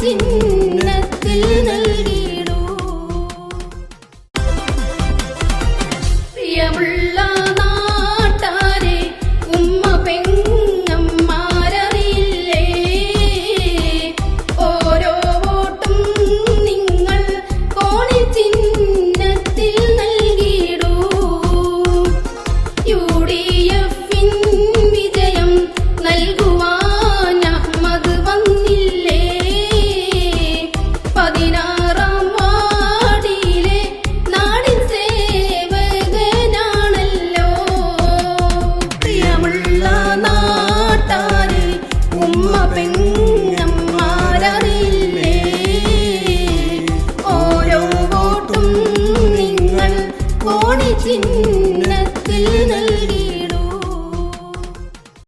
ചിഹ്നത്തിൽ നൽകിയിടൂ. പ്രിയമുള്ള ചിന്ന